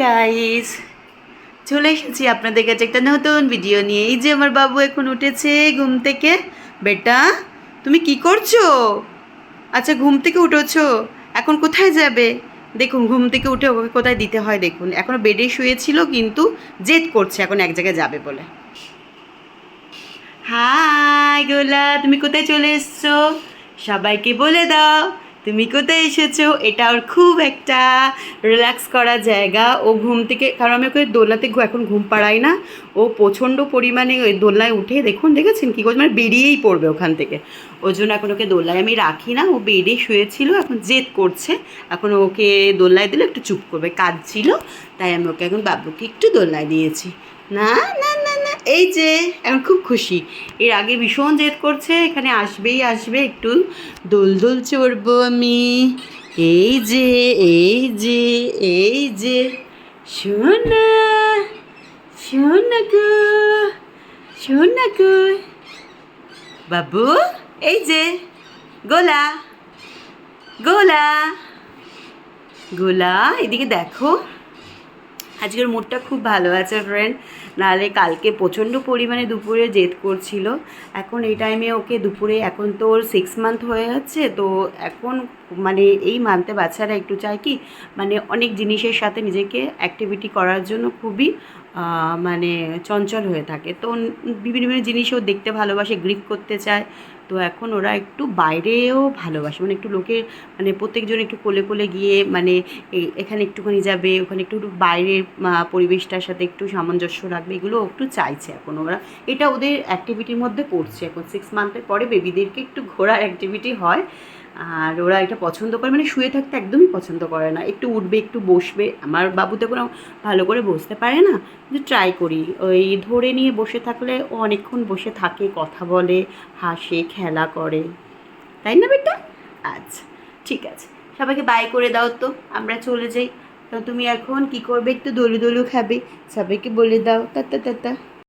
Guys চলে এসেছি আপনাদের কাছে একটা নতুন ভিডিও নিয়ে। এই যে আমার বাবু এখন উঠেছে ঘুম থেকে। বেটা, তুমি কি করছ? আচ্ছা ঘুম থেকে উঠেছো? এখন কোথায় যাবে? দেখুন, ঘুম থেকে উঠে ওকে কোথায় দিতে হয় দেখুন। এখনও বেডে শুয়েছিল, কিন্তু জেদ করছে এখন এক জায়গায় যাবে বলে। হাই গোলা, তুমি কোথায় চলে এসছো? সবাইকে বলে দাও। তুমি কোথায় এসেছ? এটা ওর খুব একটা রিল্যাক্স করা জায়গা। ও ঘুম থেকে, কারণ আমি ওকে দোলনাতে ঘু- এখন ঘুম পাড়াই না। ও প্রচণ্ড পরিমাণে ওই দোলনায় উঠে, দেখুন, দেখেছেন কী? করছে মানে বেরিয়েই পড়বে ওখান থেকে। ওই জন্য এখন ওকে দোলায় আমি রাখি না। ও বেডে শুয়েছিল, এখন জেদ করছে। এখন ওকে দোলায় দিলে, একটু চুপ করবে। কাজ ছিল তাই আমি ওকে এখন বাবুকে একটু দোলনায় দিয়েছি। না না এই যে এখন খুব খুশি। এর আগে ভীষণ জেদ করছে, এখানে আসবেই আসবে, একটু দোল দোল চড়বো আমি। এই যে এই যে এই যে সোনা সোনা গো সোনা গো। বাবু, এই যে, গোলা গোলা গোলা, এদিকে দেখো। আজকের মুডটা খুব ভালো আছে ফ্রেন্ড নাহলে কালকে প্রচণ্ড পরিমাণে দুপুরে জেদ করছিল। এখন এই টাইমে ওকে দুপুরে, এখন তো ওর সিক্স মান্থ হয়ে যাচ্ছে, তো এখন মানে এই মান্থে বাচ্চারা একটু চায় কি মানে অনেক জিনিসের সাথে নিজেকে অ্যাক্টিভিটি করার জন্য খুবই মানে চঞ্চল হয়ে থাকে। তো বিভিন্ন বিভিন্ন জিনিসও দেখতে ভালোবাসে গ্রিপ করতে চায় তো এখন ওরা একটু বাইরেও ভালোবাসে। মানে একটু লোকের মানে প্রত্যেকজন একটু কোলে কোলে গিয়ে মানে এখানে একটুখানি যাবে, ওখানে একটু একটু বাইরের পরিবেশটার সাথে একটু সামঞ্জস্য রাখবে, এগুলো একটু চাইছে এখন ওরা। এটা ওদের অ্যাক্টিভিটির মধ্যে পড়ছে এখন। সিক্স মান্থের পরে বেবিদেরকে একটু ঘোরার অ্যাক্টিভিটি হয়। আর ওরা এটা পছন্দ করে মানে শুয়ে থাকতে একদমই পছন্দ করে না। একটু উঠবে, একটু বসবে। আমার বাবু তো কোনো ভালো করে বসতে পারে না। যে ট্রাই করি। ওই ধরে নিয়ে বসে থাকলে ও অনেকক্ষণ বসে থাকে, কথা বলে, হাসে, খেলা করে। তাই না বেটা? আচ্ছা ঠিক আছে। সবাইকে বাই করে দাও তো। আমরা চলে যাই। তো তুমি এখন কি করবে? একটু দলু দলু খাবে। সবাইকে বলে দাও। তা তা তা তা।